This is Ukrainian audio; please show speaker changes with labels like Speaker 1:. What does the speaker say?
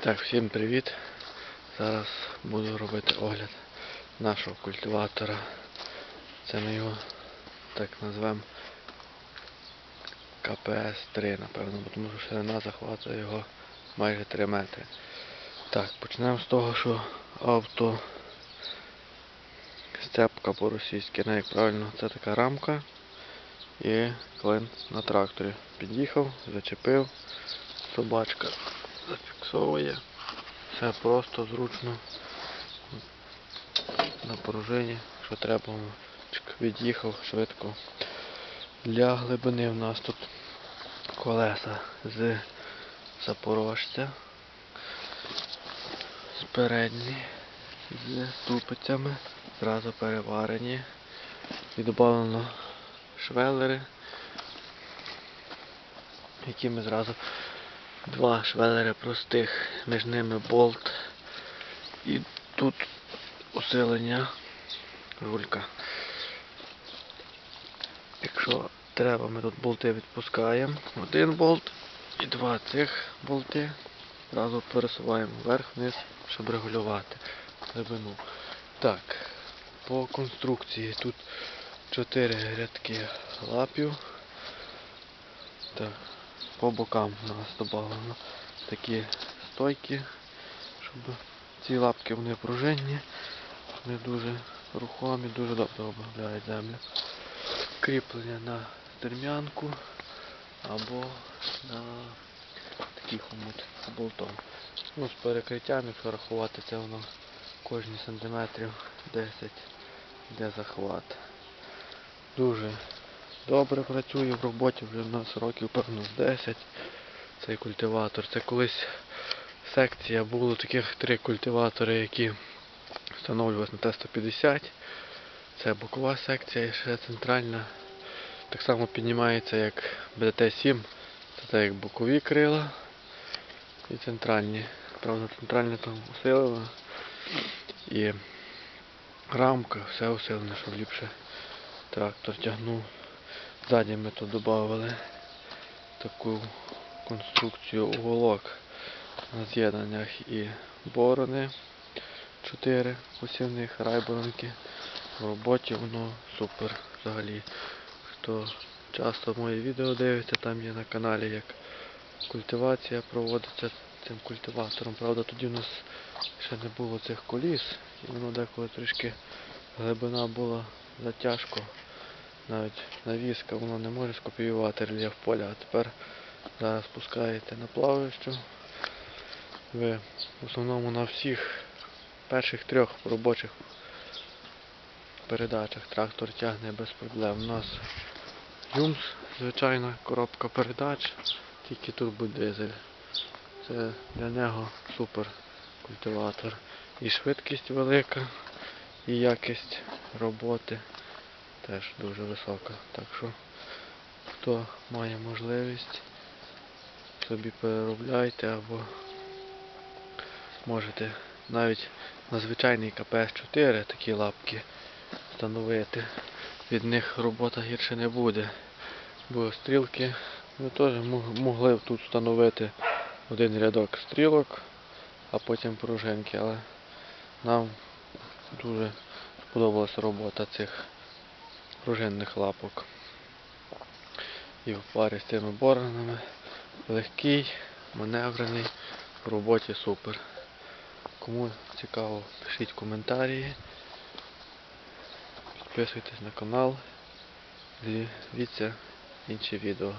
Speaker 1: Так, всім привіт. Зараз буду робити огляд нашого культиватора. Це ми його так назвемо КПС-3, напевно, тому що ширина захвату його майже 3 метри. Так, почнемо з того, що авто сцепка по-російськи, не як правильно, це така рамка і клин на тракторі. Під'їхав, зачепив, собачка зафіксовує. Все просто, зручно. На пружині, що треба, від'їхав швидко. Для глибини в нас тут колеса з запорожця. Передні, з ступицями, зразу переварені. Додано швелери, які ми зразу Два швелери простих, між ними болт і тут усилення рулька. Якщо треба, ми тут болти відпускаємо. Один болт і два цих болти. Зразу пересуваємо вверх-вниз, щоб регулювати глибину. Так, по конструкції тут чотири рядки лапів. Так, по бокам у нас додано такі стойки, щоб ці лапки вони пружинні, вони дуже рухомі, дуже добре обробляють землю. Кріплення на дермянку або на такий хомут болтом. Ну, з перекриттям, якщо рахувати, це воно кожні сантиметрів 10 йде захват. Дуже добре працює в роботі, вже в нас років певно з 10 цей культиватор. Це колись секція, було таких три культиватори, які встановлювалися на Т-150. Це бокова секція і ще центральна. Так само піднімається як БДТ-7, це як бокові крила і центральні. Правда, центральне там усилено і рамка, все усилене, щоб ліпше трактор тягнув. Ззаді ми тут додали таку конструкцію уголок на з'єднаннях і борони. Чотири посівних райборонки. В роботі воно супер взагалі. Хто часто мої відео дивиться, там є на каналі як культивація проводиться цим культиватором. Правда, тоді в нас ще не було цих коліс і воно деколи трішки глибина була затяжко. Навіть навіска воно не може скопіювати рельєф поля, а тепер зараз пускаєте на плаваючу. Ви в основному на всіх перших трьох робочих передачах трактор тягне без проблем. У нас Юмс, звичайна коробка передач, тільки турбодизель. Це для нього супер культиватор. І швидкість велика, і якість роботи теж дуже висока. Так що, хто має можливість, собі переробляйте або можете навіть на звичайний КПС-4 такі лапки встановити. Від них робота гірше не буде. Бо стрілки ми теж могли тут встановити один рядок стрілок, а потім пружинки, але нам дуже сподобалася робота цих пружинних лапок. І в парі з цими боронами легкий, маневрений, в роботі супер. Кому цікаво, пишіть коментарі, підписуйтесь на канал, дивіться інші відео.